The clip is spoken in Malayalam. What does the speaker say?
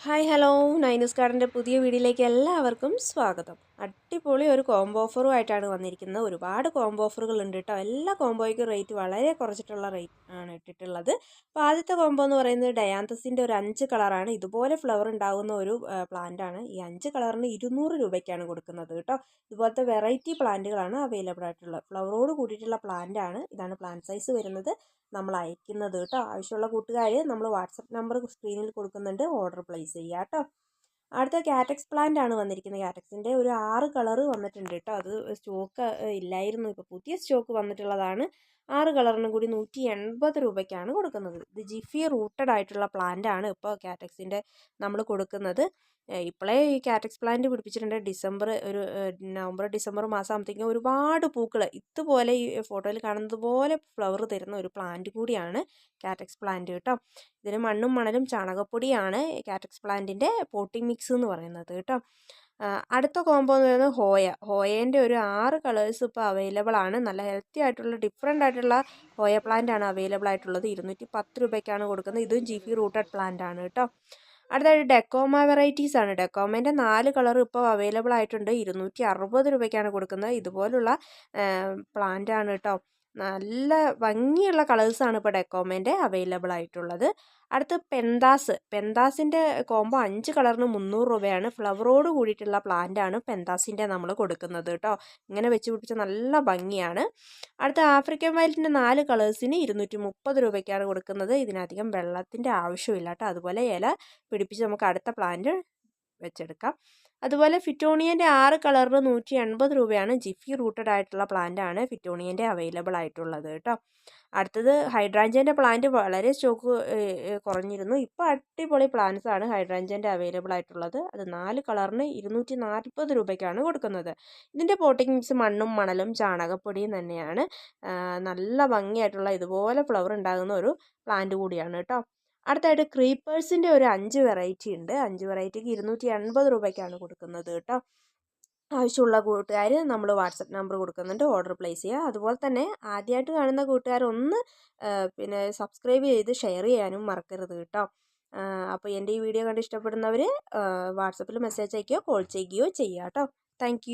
Hi hello. നൈനസ് പുതിയ വീഡിയോയിലേക്ക് എല്ലാവർക്കും സ്വാഗതം. അടിപൊളി ഒരു കോംബോ ഓഫറും ആയിട്ടാണ് വന്നിരിക്കുന്നത്. ഒരുപാട് കോംബോ ഓഫറുകൾ ഉണ്ട് കേട്ടോ എല്ലാ കോംബോയ്ക്കും റേറ്റ് വളരെ കുറച്ചിട്ടുള്ള റേറ്റ് ആണ് ഇട്ടിട്ടുള്ളത്. അപ്പോൾ ആദ്യത്തെ കോംബോ എന്ന് പറയുന്നത് ഡയാന്തസിന്റെ ഒരു അഞ്ച് കളറാണ് ഇതുപോലെ ഫ്ലവർ ഉണ്ടാകുന്ന ഒരു പ്ലാന്റ് ആണ്. ഈ അഞ്ച് കളറിന് ഇരുന്നൂറ് രൂപയ്ക്കാണ് കൊടുക്കുന്നത് കേട്ടോ ഇതുപോലത്തെ വെറൈറ്റി പ്ലാന്റുകളാണ് അവൈലബിൾ ആയിട്ടുള്ളത്. ഫ്ലവറോട് കൂടിയിട്ടുള്ള പ്ലാന്റ് ആണ് ഇതാണ് പ്ലാന്റ് സൈസ് വരുന്നത് നമ്മൾ അയക്കുന്നത് കേട്ടോ ആവശ്യമുള്ള കൂട്ടുകാർ നമ്മൾ വാട്സപ്പ് നമ്പർ സ്ക്രീനിൽ കൊടുക്കുന്നുണ്ട്. ഓർഡർ പ്ലേസ് ചെയ്യുക കേട്ടോ അടുത്ത കാറ്റക്സ് പ്ലാന്റ് ആണ് വന്നിരിക്കുന്നത്. കാറ്റക്സിന്റെ ഒരു ആറ് കളറ് വന്നിട്ടുണ്ട് കേട്ടോ അത് സ്റ്റോക്ക് ഇല്ലായിരുന്നു. ഇപ്പോൾ പുതിയ സ്റ്റോക്ക് വന്നിട്ടുള്ളതാണ്. ആറ് കളറിനും കൂടി നൂറ്റി എൺപത് രൂപയ്ക്കാണ് കൊടുക്കുന്നത്. ഇത് ജിഫി റൂട്ടഡ് ആയിട്ടുള്ള പ്ലാന്റ് ആണ് ഇപ്പോൾ കാറ്റക്സിന്റെ നമ്മൾ കൊടുക്കുന്നത്. ഇപ്പോഴേ ഈ കാറ്റക്സ് പ്ലാന്റ് പിടിപ്പിച്ചിട്ടുണ്ട്. ഡിസംബർ ഒരു നവംബർ ഡിസംബർ മാസം ആകുമ്പോഴത്തേക്കും ഒരുപാട് പൂക്കൾ ഇതുപോലെ ഈ ഫോട്ടോയിൽ കാണുന്നത് പോലെ ഫ്ലവർ തരുന്ന ഒരു പ്ലാന്റ് കൂടിയാണ് കാറ്റക്സ് പ്ലാന്റ് കേട്ടോ. ഇതിന് മണ്ണും മണലും ചാണകപ്പൊടിയാണ് കാറ്റക്സ് പ്ലാന്റിന്റെ പോട്ടിംഗ് മിക്സ് എന്ന് പറയുന്നത് കേട്ടോ. അടുത്ത കോംബോ എന്ന് പറയുന്നത് ഹോയ. ഹോയേന്റെ ഒരു ആറ് കളേഴ്സ് ഇപ്പോൾ അവൈലബിൾ ആണ്. നല്ല ഹെൽത്തി ആയിട്ടുള്ള ഡിഫറെന്റ് ആയിട്ടുള്ള ഹോയ പ്ലാന്റ് ആണ് അവൈലബിൾ ആയിട്ടുള്ളത്. ഇരുന്നൂറ്റി പത്ത് രൂപയ്ക്കാണ് കൊടുക്കുന്നത്. ഇതും ജി ഫി റൂട്ടഡ് പ്ലാന്റ് ആണ് കേട്ടോ. അടുത്തായിട്ട് ഡെക്കോമ വെറൈറ്റീസ് ആണ്. ഡെക്കോമേന്റെ നാല് കളർ ഇപ്പോൾ അവൈലബിൾ ആയിട്ടുണ്ട്. ഇരുന്നൂറ്റി അറുപത് രൂപയ്ക്കാണ് കൊടുക്കുന്നത്. ഇതുപോലുള്ള പ്ലാന്റ് ആണ് കേട്ടോ. നല്ല ഭംഗിയുള്ള കളേഴ്സാണ് ഇപ്പോൾ ഡെക്കോമേന്റെ അവൈലബിൾ ആയിട്ടുള്ളത്. അടുത്ത് പെന്താസ്. പെന്താസിന്റെ കോംബോ അഞ്ച് കളറിന് മുന്നൂറ് രൂപയാണ്. ഫ്ലവറോട് കൂടിയിട്ടുള്ള പ്ലാന്റ് ആണ് പെന്താസിന്റെ നമ്മൾ കൊടുക്കുന്നത് കേട്ടോ. ഇങ്ങനെ വെച്ച് പിടിച്ച നല്ല ഭംഗിയാണ്. അടുത്ത ആഫ്രിക്കൻ വയലറ്റിന്റെ നാല് കളേഴ്സിന് ഇരുന്നൂറ്റി മുപ്പത് രൂപയ്ക്കാണ് കൊടുക്കുന്നത്. ഇതിനധികം വെള്ളത്തിന്റെ ആവശ്യമില്ല കേട്ടോ. അതുപോലെ ഇല പിടിപ്പിച്ച് നമുക്ക് അടുത്ത പ്ലാന്റ് വെച്ചെടുക്കാം. അതുപോലെ ഫിറ്റോണിയന്റെ ആറ് കളറിന് നൂറ്റി എൺപത് രൂപയാണ് ജിഫി റൂട്ടഡ് ആയിട്ടുള്ള പ്ലാന്റ് ആണ് ഫിറ്റോണിയന്റെ അവൈലബിൾ ആയിട്ടുള്ളത് കേട്ടോ. അടുത്തത് ഹൈഡ്രാഞ്ചന്റെ പ്ലാന്റ് വളരെ സ്റ്റോക്ക് കുറഞ്ഞിരുന്നു. ഇപ്പോൾ അടിപൊളി പ്ലാന്റ്സ് ആണ് ഹൈഡ്രാഞ്ചന്റെ അവൈലബിൾ ആയിട്ടുള്ളത്. അത് നാല് കളറിന് ഇരുന്നൂറ്റി നാൽപ്പത് രൂപയ്ക്കാണ് കൊടുക്കുന്നത്. ഇതിന്റെ പോട്ടിംഗ് മിക്സ് മണ്ണും മണലും ചാണകപ്പൊടിയും തന്നെയാണ്. നല്ല ഭംഗിയായിട്ടുള്ള ഇതുപോലെ ഫ്ലവർ ഉണ്ടാകുന്ന ഒരു പ്ലാന്റ് കൂടിയാണ് കേട്ടോ. അടുത്തായിട്ട് ക്രീപ്പേഴ്സിന്റെ ഒരു അഞ്ച് വെറൈറ്റി ഉണ്ട്. അഞ്ച് വെറൈറ്റിക്ക് ഇരുന്നൂറ്റി എൺപത് രൂപയ്ക്കാണ് കൊടുക്കുന്നത് കേട്ടോ. ആവശ്യമുള്ള കൂട്ടുകാർ നമ്മൾ വാട്സപ്പ് നമ്പർ കൊടുക്കുന്നുണ്ട്. ഓർഡർ പ്ലേസ് ചെയ്യുക. അതുപോലെ തന്നെ ആദ്യമായിട്ട് കാണുന്ന കൂട്ടുകാർ ഒന്ന് പിന്നെ സബ്സ്ക്രൈബ് ചെയ്ത് ഷെയർ ചെയ്യാനും മറക്കരുത് കേട്ടോ. അപ്പോൾ എന്റെ ഈ വീഡിയോ കണ്ട് ഇഷ്ടപ്പെടുന്നവർ വാട്സപ്പിൽ മെസ്സേജ് അയക്കുകയോ കോൾ ചെയ്യുകയോ ചെയ്യുക കേട്ടോ. താങ്ക്